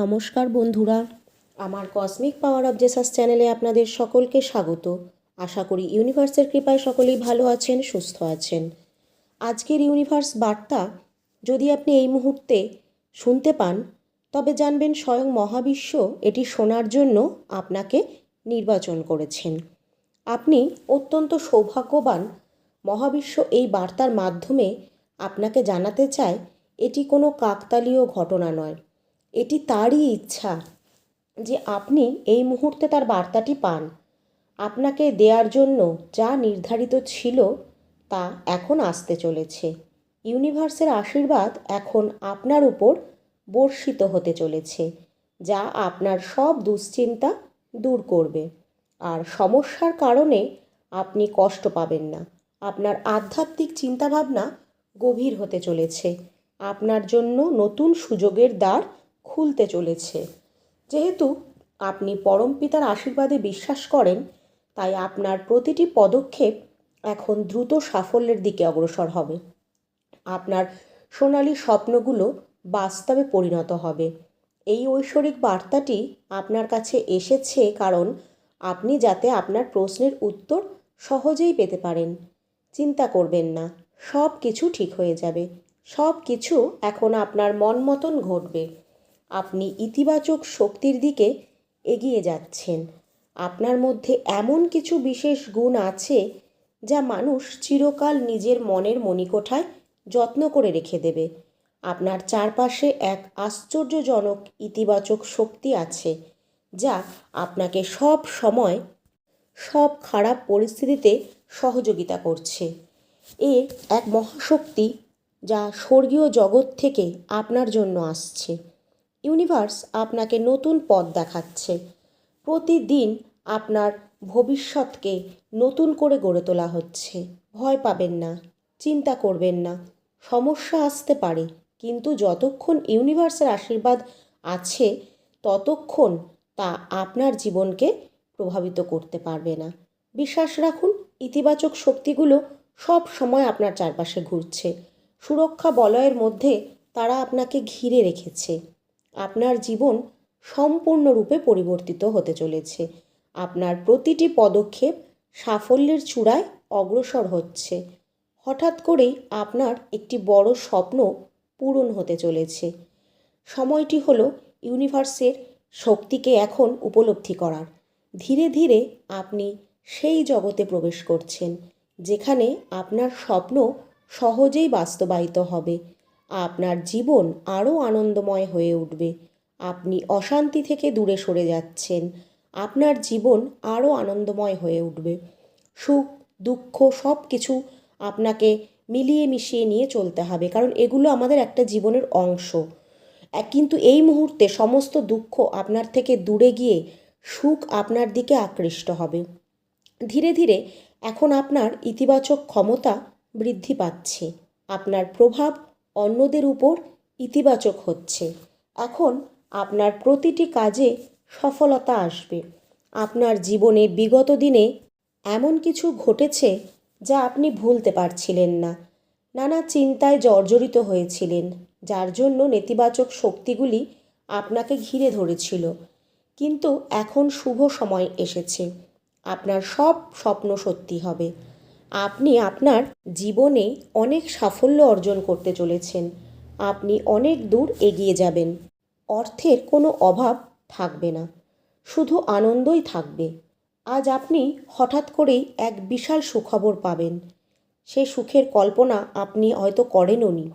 নমস্কার বন্ধুরা। আমার কসমিক পাওয়ার অব জেসাস চ্যানেলে আপনাদের সকলকে স্বাগত। আশা করি ইউনিভার্সের কৃপায় সকলেই ভালো আছেন, সুস্থ আছেন। আজকের ইউনিভার্স বার্তা, যদি আপনি এই মুহূর্তে শুনতে পান, তবে জানবেন স্বয়ং মহাবিশ্ব এটি শোনার জন্য আপনাকে নির্বাচন করেছেন। আপনি অত্যন্ত সৌভাগ্যবান, মহাবিশ্ব এই বার্তার মাধ্যমে আপনাকে জানাতে চায়, এটি কোনো কাকতালীয় ঘটনা নয়। এটি তারই ইচ্ছা যে আপনি এই মুহূর্তে তার বার্তাটি পান। আপনাকে দেওয়ার জন্য যা নির্ধারিত ছিল তা এখন আসতে চলেছে। ইউনিভার্সের আশীর্বাদ এখন আপনার উপর বর্ষিত হতে চলেছে, যা আপনার সব দুশ্চিন্তা দূর করবে। আর সমস্যার কারণে আপনি কষ্ট পাবেন না। আপনার আধ্যাত্মিক চিন্তাভাবনা গভীর হতে চলেছে। আপনার জন্য নতুন সুযোগের দ্বার খুলতে চলেছে। যেহেতু আপনি পরমপিতার আশীর্বাদে বিশ্বাস করেন, তাই আপনার প্রতিটি পদক্ষেপ এখন দ্রুত সাফল্যের দিকে অগ্রসর হবে। আপনার সোনালি স্বপ্নগুলো বাস্তবে পরিণত হবে। এই ঐশ্বরিক বার্তাটি আপনার কাছে এসেছে কারণ আপনি যাতে আপনার প্রশ্নের উত্তর সহজেই পেতে পারেন। চিন্তা করবেন না সব কিছু ঠিক হয়ে যাবে। সব কিছু এখন আপনার মন মতন ঘটবে। আপনি ইতিবাচক শক্তির দিকে এগিয়ে যাচ্ছেন। আপনার মধ্যে এমন কিছু বিশেষ গুণ আছে যা মানুষ চিরকাল নিজের মনের মণিকোঠায় যত্ন করে রেখে দেবে। আপনার চারপাশে এক আশ্চর্যজনক ইতিবাচক শক্তি আছে যা আপনাকে সব সময় সব খারাপ পরিস্থিতিতে সহযোগিতা করছে। এ এক মহাশক্তি যা স্বর্গীয় জগৎ থেকে আপনার জন্য আসছে। ইউনিভার্স আপনাকে নতুন পথ দেখাচ্ছে। প্রতিদিন আপনার ভবিষ্যৎকে নতুন করে গড়ে তোলা হচ্ছে। ভয় পাবেন না, চিন্তা করবেন না। সমস্যা আসতে পারে, কিন্তু যতক্ষণ ইউনিভার্সের আশীর্বাদ আছে, ততক্ষণ তা আপনার জীবনকে প্রভাবিত করতে পারবে না। বিশ্বাস রাখুন, ইতিবাচক শক্তিগুলো সব সময় আপনার চারপাশে ঘুরছে। সুরক্ষা বলয়ের মধ্যে তারা আপনাকে ঘিরে রেখেছে। আপনার জীবন সম্পূর্ণরূপে পরিবর্তিত হতে চলেছে। আপনার প্রতিটি পদক্ষেপ সাফল্যের চূড়ায় অগ্রসর হচ্ছে। হঠাৎ করেই আপনার একটি বড় স্বপ্ন পূরণ হতে চলেছে। সময়টি হলো ইউনিভার্সের শক্তিকে এখন উপলব্ধি করার। ধীরে ধীরে আপনি সেই জগতে প্রবেশ করছেন, যেখানে আপনার স্বপ্ন সহজেই বাস্তবায়িত হবে। আপনার জীবন আরও আনন্দময় হয়ে উঠবে। আপনি অশান্তি থেকে দূরে সরে যাচ্ছেন। আপনার জীবন আরও আনন্দময় হয়ে উঠবে। সুখ, দুঃখ সব কিছু আপনাকে মিলিয়ে মিশিয়ে নিয়ে চলতে হবে, কারণ এগুলো আমাদের একটা জীবনের অংশ। কিন্তু এই মুহূর্তে সমস্ত দুঃখ আপনার থেকে দূরে গিয়ে সুখ আপনার দিকে আকৃষ্ট হবে। ধীরে ধীরে এখন আপনার ইতিবাচক ক্ষমতা বৃদ্ধি পাচ্ছে। আপনার প্রভাব অন্যদের উপর ইতিবাচক হচ্ছে। এখন আপনার প্রতিটি কাজে সফলতা আসবে। আপনার জীবনে বিগত দিনে এমন কিছু ঘটেছে যা আপনি ভুলতে পারছিলেন না। নানা চিন্তায় জর্জরিত হয়েছিলেন, যার জন্য নেতিবাচক শক্তিগুলি আপনাকে ঘিরে ধরেছিল। কিন্তু এখন শুভ সময় এসেছে। আপনার সব স্বপ্ন সত্যি হবে। আপনি আপনার জীবনে অনেক সাফল্য অর্জন করতে চলেছেন। আপনি অনেক দূর এগিয়ে যাবেন। অর্থের কোনো অভাব থাকবে না। শুধু আনন্দই থাকবে। আজ আপনি হঠাৎ করেই এক বিশাল সুখবর পাবেন। সে সুখের কল্পনা আপনি হয়তো করেনও নি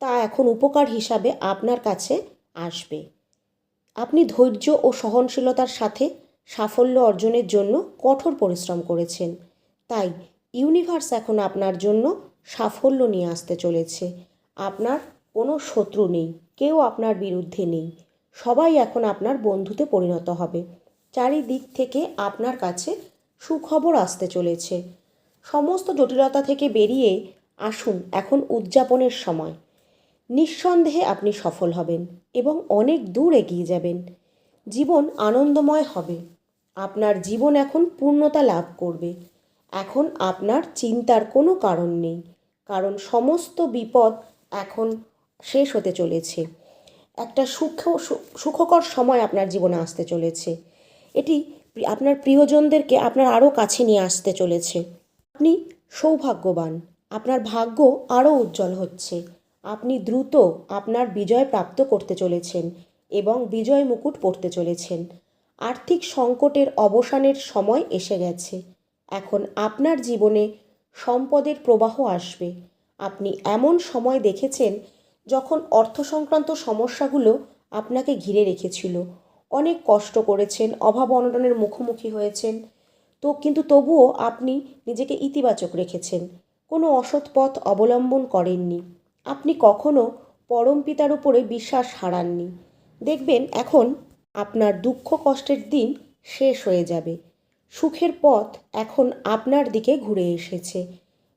তা এখন উপকার হিসাবে আপনার কাছে আসবে। আপনি ধৈর্য ও সহনশীলতার সাথে সাফল্য অর্জনের জন্য কঠোর পরিশ্রম করেছেন। তাই ইউনিভার্স এখন আপনার জন্য সাফল্য নিয়ে আসতে চলেছে। আপনার কোনো শত্রু নেই, কেউ আপনার বিরুদ্ধে নেই। সবাই এখন আপনার বন্ধুতে পরিণত হবে। চারিদিক থেকে আপনার কাছে সুখবর আসতে চলেছে। সমস্ত জটিলতা থেকে বেরিয়ে আসুন এখন উদযাপনের সময়। নিঃসন্দেহে আপনি সফল হবেন এবং অনেক দূর এগিয়ে যাবেন। জীবন আনন্দময় হবে। আপনার জীবন এখন পূর্ণতা লাভ করবে। এখন আপনার চিন্তার কোনো কারণ নেই, কারণ সমস্ত বিপদ এখন শেষ হতে চলেছে। একটা সুখ সুখকর সময় আপনার জীবনে আসতে চলেছে। এটি আপনার প্রিয়জনদেরকে আপনার আরও কাছে নিয়ে আসতে চলেছে। আপনি সৌভাগ্যবান, আপনার ভাগ্য আরও উজ্জ্বল হচ্ছে। আপনি দ্রুত আপনার বিজয় প্রাপ্ত করতে চলেছেন এবং বিজয় মুকুট পড়তে চলেছেন। আর্থিক সংকটের অবসানের সময় এসে গেছে। এখন আপনার জীবনে সম্পদের প্রবাহ আসবে। আপনি এমন সময় দেখেছেন যখন অর্থ সংক্রান্ত সমস্যাগুলো আপনাকে ঘিরে রেখেছিল। অনেক কষ্ট করেছেন, অভাব অনটনের মুখোমুখি হয়েছেন। তো কিন্তু তবুও আপনি নিজেকে ইতিবাচক রেখেছেন। কোনো অসৎ পথ অবলম্বন করেননি। আপনি কখনো পরম পিতার উপরে বিশ্বাস হারাননি। দেখবেন এখন আপনার দুঃখ কষ্টের দিন শেষ হয়ে যাবে। সুখের পথ এখন আপনার দিকে ঘুরে এসেছে।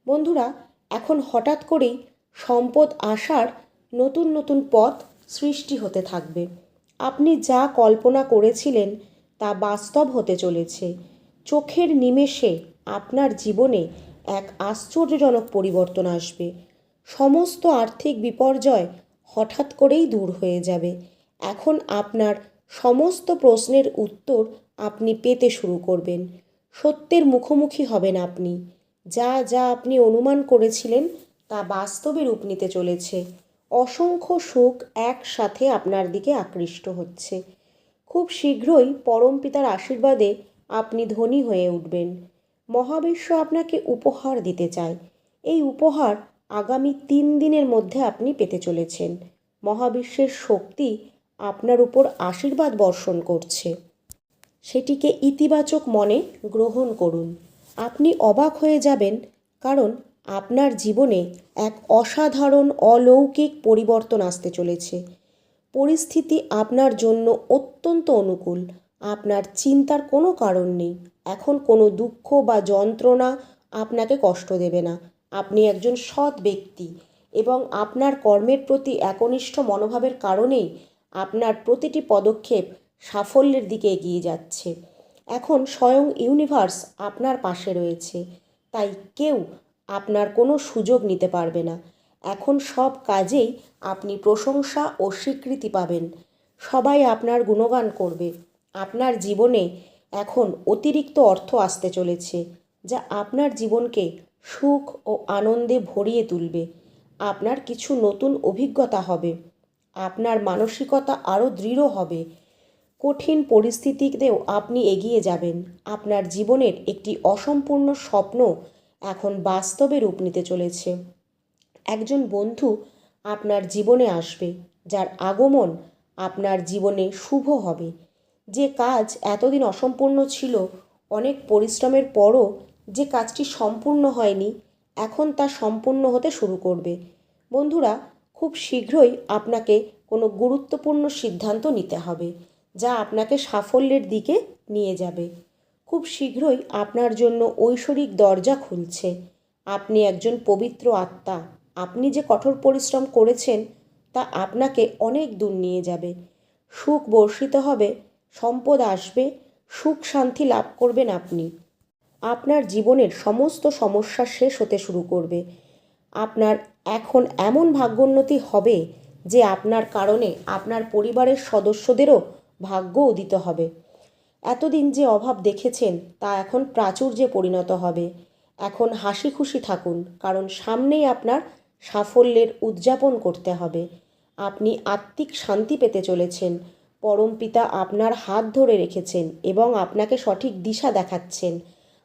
বন্ধুরা, এখন হঠাৎ করেই সম্পদ আসার নতুন নতুন পথ সৃষ্টি হতে থাকবে। আপনি যা কল্পনা করেছিলেন তা বাস্তব হতে চলেছে। চোখের নিমেষে আপনার জীবনে এক আশ্চর্যজনক পরিবর্তন আসবে। সমস্ত আর্থিক বিপর্যয় হঠাৎ করেই দূর হয়ে যাবে। এখন আপনার সমস্ত প্রশ্নের উত্তর আপনি পেতে শুরু করবেন। সত্যের মুখোমুখি হবেন আপনি। যা যা আপনি অনুমান করেছিলেন তা বাস্তবে রূপ নিতে চলেছে। অসংখ্য সুখ একসাথে আপনার দিকে আকৃষ্ট হচ্ছে। খুব শীঘ্রই পরম পিতার আশীর্বাদে আপনি ধনী হয়ে উঠবেন। মহাবিশ্ব আপনাকে উপহার দিতে চায়। এই উপহার আগামী তিন দিনের মধ্যে আপনি পেতে চলেছেন। মহাবিশ্বের শক্তি আপনার উপর আশীর্বাদ বর্ষণ করছে। সেটিকে ইতিবাচক মনে গ্রহণ করুন। আপনি অবাক হয়ে যাবেন, কারণ আপনার জীবনে এক অসাধারণ অলৌকিক পরিবর্তন আসতে চলেছে। পরিস্থিতি আপনার জন্য অত্যন্ত অনুকূল। আপনার চিন্তার কোনো কারণ নেই। এখন কোনো দুঃখ বা যন্ত্রণা আপনাকে কষ্ট দেবে না। আপনি একজন সৎ ব্যক্তি এবং আপনার কর্মের প্রতি একনিষ্ঠ মনোভাবের কারণেই আপনার প্রতিটি পদক্ষেপ সাফল্যের দিকে এগিয়ে যাচ্ছে। এখন স্বয়ং ইউনিভার্স আপনার পাশে রয়েছে। তাই কেউ আপনার কোনো সুযোগ নিতে পারবে না। এখন সব কাজেই আপনি প্রশংসা ও স্বীকৃতি পাবেন। সবাই আপনার গুণগান করবে। আপনার জীবনে এখন অতিরিক্ত অর্থ আসতে চলেছে, যা আপনার জীবনকে সুখ ও আনন্দে ভরিয়ে তুলবে। আপনার কিছু নতুন অভিজ্ঞতা হবে। আপনার মানসিকতা আরও দৃঢ় হবে। কঠিন পরিস্থিতিতেও আপনি এগিয়ে যাবেন। আপনার জীবনের একটি অসম্পূর্ণ স্বপ্ন এখন বাস্তবে রূপ নিতে চলেছে। একজন বন্ধু আপনার জীবনে আসবে, যার আগমন আপনার জীবনে শুভ হবে। যে কাজ এতদিন অসম্পূর্ণ ছিল, অনেক পরিশ্রমের পরও যে কাজটি সম্পূর্ণ হয়নি, এখন তা সম্পূর্ণ হতে শুরু করবে। বন্ধুরা, খুব শীঘ্রই আপনাকে কোনো গুরুত্বপূর্ণ সিদ্ধান্ত নিতে হবে। যা আপনাকে সাফল্যের দিকে নিয়ে যাবে। খুব শীঘ্রই আপনার জন্য ঐশ্বরিক দরজা খুলছে। আপনি একজন পবিত্র আত্মা। আপনি যে কঠোর পরিশ্রম করেছেন, তা আপনাকে অনেক দূর নিয়ে যাবে। সুখ বর্ষিত হবে, সম্পদ আসবে, সুখ শান্তি লাভ করবেন আপনি। আপনার জীবনের সমস্ত সমস্যা শেষ হতে শুরু করবে। আপনার এখন এমন ভাগ্যোন্নতি হবে যে আপনার কারণে আপনার পরিবারের সদস্যদেরও ভাগ্য উদিত হবে। এতদিন যে অভাব দেখেছেন, তা এখন প্রাচুর্যে পরিণত হবে। এখন হাসি খুশি থাকুন, কারণ সামনেই আপনার সাফল্যের উদযাপন করতে হবে। আপনি আত্মিক শান্তি পেতে চলেছেন। পরম পিতা আপনার হাত ধরে রেখেছেন এবং আপনাকে সঠিক দিশা দেখাচ্ছেন।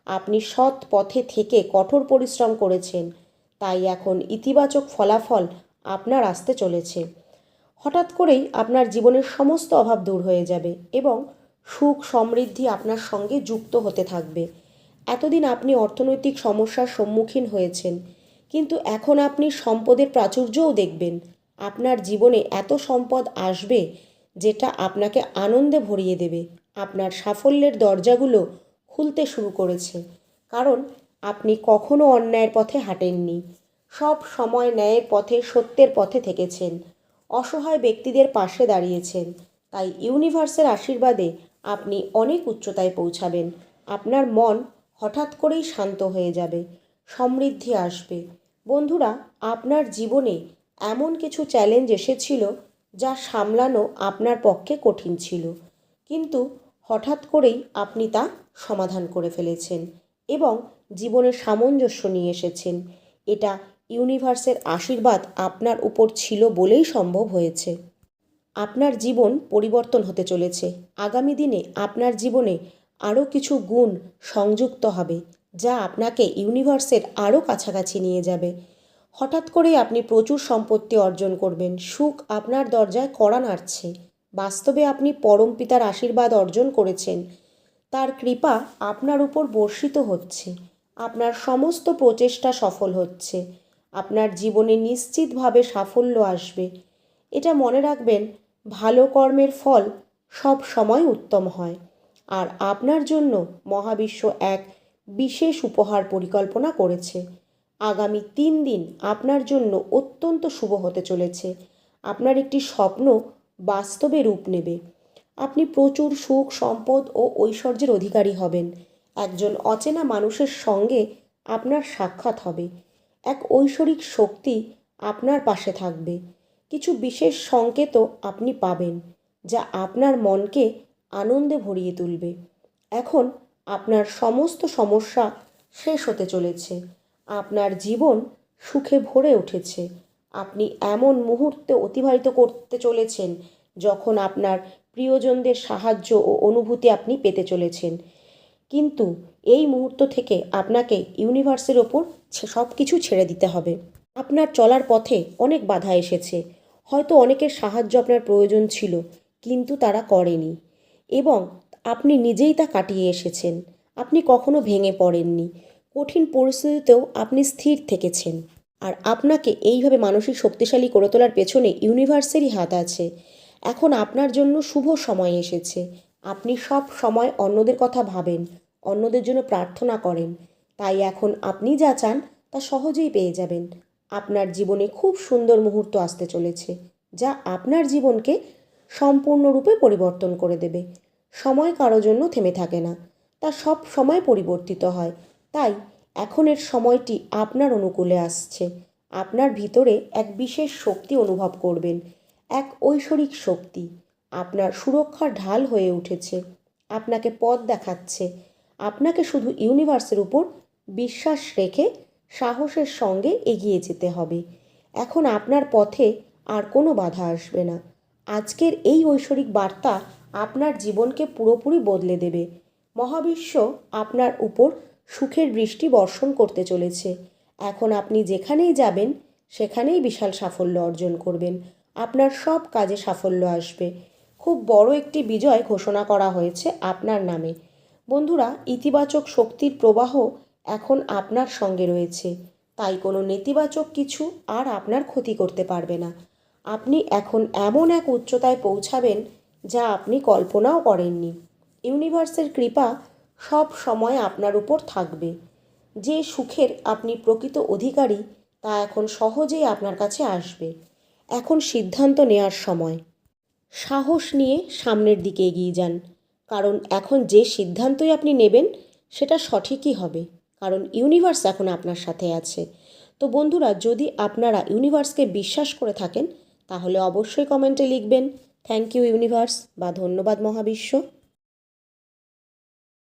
আপনি সৎ পথে থেকে কঠোর পরিশ্রম করেছেন। তাই এখন ইতিবাচক ফলাফল আপনার আসতে চলেছে। হঠাৎ করেই আপনার জীবনের সমস্ত অভাব দূর হয়ে যাবে এবং সুখ সমৃদ্ধি আপনার সঙ্গে যুক্ত হতে থাকবে। এতদিন আপনি অর্থনৈতিক সমস্যার সম্মুখীন হয়েছেন, কিন্তু এখন আপনি সম্পদের প্রাচুর্যও দেখবেন। আপনার জীবনে এত সম্পদ আসবে যেটা আপনাকে আনন্দে ভরিয়ে দেবে। আপনার সাফল্যের দরজাগুলো খুলতে শুরু করেছে, কারণ আপনি কখনো অন্যায়ের পথে হাঁটেননি। সব সময় ন্যায়ের পথে, সত্যের পথে থেকেছেন। অসহায় ব্যক্তিদের পাশে দাঁড়িয়েছেন। তাই ইউনিভার্সের আশীর্বাদে আপনি অনেক উচ্চতায় পৌঁছাবেন। আপনার মন হঠাৎ করেই শান্ত হয়ে যাবে, সমৃদ্ধি আসবে। বন্ধুরা, আপনার জীবনে এমন কিছু চ্যালেঞ্জ এসেছিল যা সামলানো আপনার পক্ষে কঠিন ছিল। কিন্তু হঠাৎ করেই আপনি তা সমাধান করে ফেলেছেন এবং জীবনে সামঞ্জস্য নিয়ে এসেছেন। এটা ইউনিভার্সের আশীর্বাদ আপনার উপর ছিল বলেই সম্ভব হয়েছে। আপনার জীবন পরিবর্তন হতে চলেছে। আগামী দিনে আপনার জীবনে আরও কিছু গুণ সংযুক্ত হবে, যা আপনাকে ইউনিভার্সের আরও কাছাকাছি নিয়ে যাবে। হঠাৎ করেই আপনি প্রচুর সম্পত্তি অর্জন করবেন। সুখ আপনার দরজায় কড়া নাড়ছে। বাস্তবে আপনি পরম পিতার আশীর্বাদ অর্জন করেছেন। তার কৃপা আপনার উপর বর্ষিত হচ্ছে। আপনার সমস্ত প্রচেষ্টা সফল হচ্ছে। আপনার জীবনে নিশ্চিতভাবে সাফল্য আসবে। এটা মনে রাখবেন, ভালো কর্মের ফল সব সময় উত্তম হয়। আর আপনার জন্য মহাবিশ্ব এক বিশেষ উপহার পরিকল্পনা করেছে। আগামী তিন দিন আপনার জন্য অত্যন্ত শুভ হতে চলেছে। আপনার একটি স্বপ্ন বাস্তবে রূপ নেবে। আপনি প্রচুর সুখ, সম্পদ ও ঐশ্বর্যের অধিকারী হবেন। একজন অচেনা মানুষের সঙ্গে আপনার সাক্ষাৎ হবে। এক ঐশ্বরিক শক্তি আপনার পাশে থাকবে। কিছু বিশেষ সংকেতও আপনি পাবেন, যা আপনার মনকে আনন্দে ভরিয়ে তুলবে। এখন আপনার সমস্ত সমস্যা শেষ হতে চলেছে। আপনার জীবন সুখে ভরে উঠেছে। আপনি এমন মুহূর্তে অতিবাহিত করতে চলেছেন, যখন আপনার প্রিয়জনদের সাহায্য ও অনুভূতি আপনি পেতে চলেছেন। কিন্তু এই মুহূর্ত থেকে আপনাকে ইউনিভার্সের ওপর সব কিছু ছেড়ে দিতে হবে। আপনার চলার পথে অনেক বাধা এসেছে। হয়তো অনেকের সাহায্য আপনার প্রয়োজন ছিল, কিন্তু তারা করেনি। এবং আপনি নিজেই তা কাটিয়ে এসেছেন। আপনি কখনো ভেঙে পড়েননি। কঠিন পরিস্থিতিতেও আপনি স্থির থেকেছেন। আর আপনাকে এইভাবে মানসিক শক্তিশালী করে তোলার পেছনে ইউনিভার্সেরই হাত আছে। এখন আপনার জন্য শুভ সময় এসেছে। আপনি সব সময় অন্যদের কথা ভাবেন, অন্যদের জন্য প্রার্থনা করেন। তাই এখন আপনি যা চান, তা সহজেই পেয়ে যাবেন। আপনার জীবনে খুব সুন্দর মুহূর্ত আসতে চলেছে, যা আপনার জীবনকে সম্পূর্ণরূপে পরিবর্তন করে দেবে। সময় কারও জন্য থেমে থাকে না, তা সব সময় পরিবর্তিত হয়। তাই এখনের সময়টি আপনার অনুকূলে আসছে। আপনার ভিতরে এক বিশেষ শক্তি অনুভব করবেন, এক ঐশ্বরিক শক্তি। আপনার সুরক্ষার ঢাল হয়ে উঠেছে। আপনাকে পথ দেখাচ্ছে। আপনাকে শুধু ইউনিভার্সের উপর বিশ্বাস রেখে সাহসের সঙ্গে এগিয়ে যেতে হবে। এখন আপনার পথে আর কোনো বাধা আসবে না। আজকের এই ঐশ্বরিক বার্তা আপনার জীবনকে পুরোপুরি বদলে দেবে। মহাবিশ্ব আপনার উপর সুখের বৃষ্টি বর্ষণ করতে চলেছে। এখন আপনি যেখানেই যাবেন, সেখানেই বিশাল সাফল্য অর্জন করবেন। আপনার সব কাজে সাফল্য আসবে। খুব বড় একটি বিজয় ঘোষণা করা হয়েছে আপনার নামে। বন্ধুরা, ইতিবাচক শক্তির প্রবাহ এখন আপনার সঙ্গে রয়েছে। তাই কোনো নেতিবাচক কিছু আর আপনার ক্ষতি করতে পারবে না। আপনি এখন এমন এক উচ্চতায় পৌঁছাবেন যা আপনি কল্পনাও করেননি। ইউনিভার্সের কৃপা সব সময় আপনার উপর থাকবে। যে সুখের আপনি প্রকৃত অধিকারী, তা এখন সহজেই আপনার কাছে আসবে। এখন সিদ্ধান্ত নেওয়ার সময়। সাহস নিয়ে সামনের দিকে এগিয়ে যান। কারণ এখন যে সিদ্ধান্তই আপনি নেবেন, সেটা সঠিকই হবে। কারণ ইউনিভার্স এখন আপনার সাথে আছে। তো বন্ধুরা, যদি আপনারা ইউনিভার্সকে বিশ্বাস করে থাকেন, তাহলে অবশ্যই কমেন্টে লিখবেন। থ্যাংক ইউ ইউনিভার্স বা ধন্যবাদ মহাবিশ্ব।